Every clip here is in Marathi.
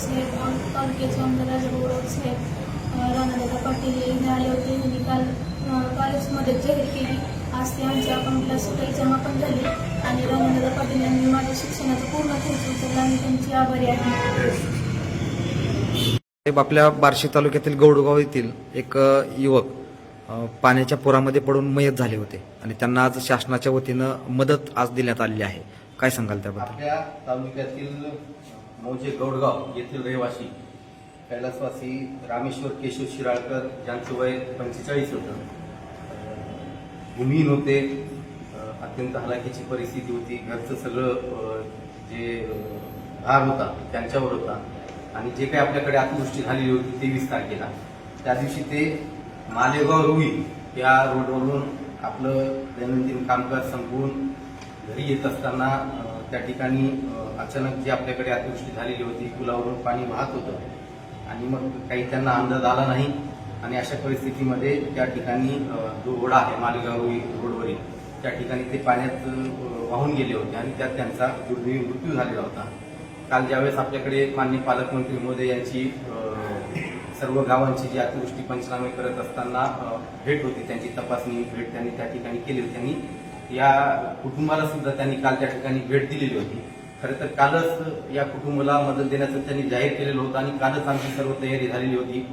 साहेब आम- तालुक्याचे आमदार राजाभाऊ साहेब राणादादा पाटील हे आले होते. त्यांनी काल मदत जाहीर केली. आज ते आमच्या अकाउंटला सकाळी जमा पण झाली. आणि राणादादा पाटील यांनी माझ्या शिक्षणाचा पूर्ण खर्च उचलला आणि त्यांची आभारी आहे. साहेब आपल्या बार्शी तालुक्यातील गौडगाव येथील एक युवक पाण्याच्या पुरामध्ये पडून मयत झाले होते आणि त्यांना आज शासनाच्या वतीनं मदत आज देण्यात आलेली आहे. काय सांगाल त्याबद्दल? आपल्या तालुक्यातील मौजे गौडगाव येथील रहिवासी कैलासवासी रामेश्वर केशव शिराळकर ज्यांचं वय पंचेचाळीस होतं. भूमिहीन होते. अत्यंत हलाखीची परिस्थिती होती. घरचं सगळं जे भार होता त्यांच्यावर होता. आणि जे काही आपल्याकडे अतिवृष्टी झालेली होती तेवीस तारखेला त्या दिवशी ते मालेगाव रुई या रोडवरून आपलं दैनंदिन कामकाज संपवून घरी येत असताना त्या ठिकाणी अचानक जी आपल्याकडे अतिवृष्टी झालेली होती पुलावरून पाणी वाहत होतं. आणि मग काही त्यांना अंदाज आला नाही. आणि अशा परिस्थितीमध्ये त्या ठिकाणी जो ओढा आहे मालेगाव रोडवरील त्या ठिकाणी ते पाण्यात वाहून गेले होते आणि त्यात त्यांचा दुर्दैवी मृत्यू झालेला होता. काल ज्यावेळेस आपल्याकडे मान्य पालकमंत्री मोदी यांची सर्व गावांची जी अतिवृष्टी पंचनामे करत असताना भेट होती त्यांची तपासणी भेट त्यांनी त्या ठिकाणी केली होती. त्यांनी या कुटुंबाला सुद्धा त्यांनी काल त्या ठिकाणी भेट दिलेली होती. खरं तर कालच या कुटुंबाला मदत देण्याचं त्यांनी जाहीर केलेलं होतं आणि कालच आमची सर्व तयारी झालेली होती.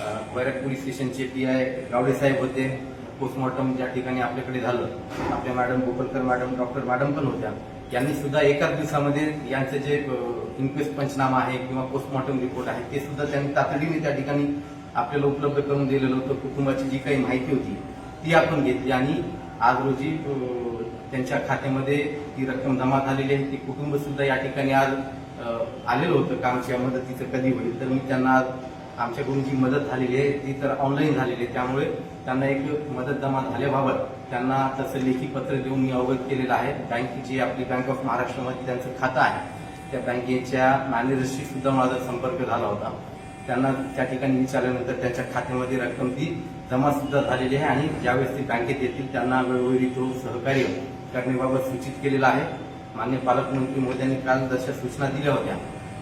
अ, बैरक पोलीस स्टेशनचे पी आय गावडे साहेब होते. पोस्टमॉर्टम ज्या ठिकाणी आपल्याकडे झालं. आपल्या madam Gopalkar madam doctor madam पण होत्या. यांनी सुद्धा एकाच दिवसामध्ये यांचं जे इन्क्वेस्ट पंचनामा आहे किंवा पोस्टमॉर्टम रिपोर्ट आहे ते सुद्धा त्यांनी तातडीने त्या ठिकाणी आपल्याला उपलब्ध करून दिलेलं होतं. कुटुंबाची जी काही माहिती होती ती आपण घेतली आणि आज रोजी त्यांच्या खात्यामध्ये ती रक्कम जमा झालेली आहे. ती कुटुंब सुद्धा या ठिकाणी आज आलेलं होतं. का आमच्या मदतीचं कधी होईल? तर मी त्यांना आज आमच्याकडून जी मदत झालेली आहे. ती तर ऑनलाईन झालेली आहे. त्यामुळे त्यांना एक मदत जमा झाल्याबाबत त्यांना तसं लेखी पत्र देऊन मी अवगत केलेलं आहे. बँकेची आपली बँक ऑफ महाराष्ट्रामध्ये त्यांचं खातं आहे. त्या बँकेच्या मॅनेजरशी सुद्धा माझा संपर्क झाला होता. त्यांना त्या ठिकाणी विचारल्यानंतर त्यांच्या खात्यामध्ये रक्कम ती जमा सुद्धा झालेली आहे आणि ज्यावेळेस ते बँकेत येतील त्यांना वेळोवेळी तो सहकार्य करण्याबाबत सूचित केलेलं आहे. मान्य पालकमंत्री मोदी काल जशा सूचना दिल्या होत्या.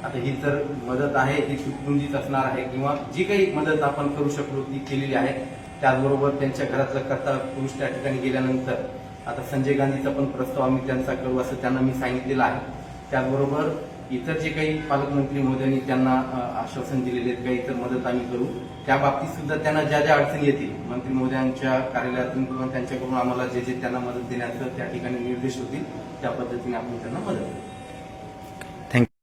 आता ही तर मदत आहे ती तुटपुंजीच असणार आहे किंवा जी काही मदत आपण करू शकलो ती केलेली आहे. त्याचबरोबर त्यांच्या घरातला करता पुरुष त्या ठिकाणी गेल्यानंतर आता संजय गांधीचा पण प्रस्ताव आम्ही त्यांचा करू असं त्यांना मी सांगितलेलं आहे. त्याचबरोबर इतर जे काही पालकमंत्री महोदयांनी त्यांना आश्वासन दिलेले आहेत काही इतर मदत आम्ही करू त्या बाबतीत सुद्धा त्यांना ज्या ज्या अडचणी येतील मंत्री महोदयांच्या कार्यालयातून किंवा त्यांच्याकडून आम्हाला जे जे त्यांना मदत देण्याचं त्या ठिकाणी निर्देश होतील त्या पद्धतीने आपण त्यांना मदत करू.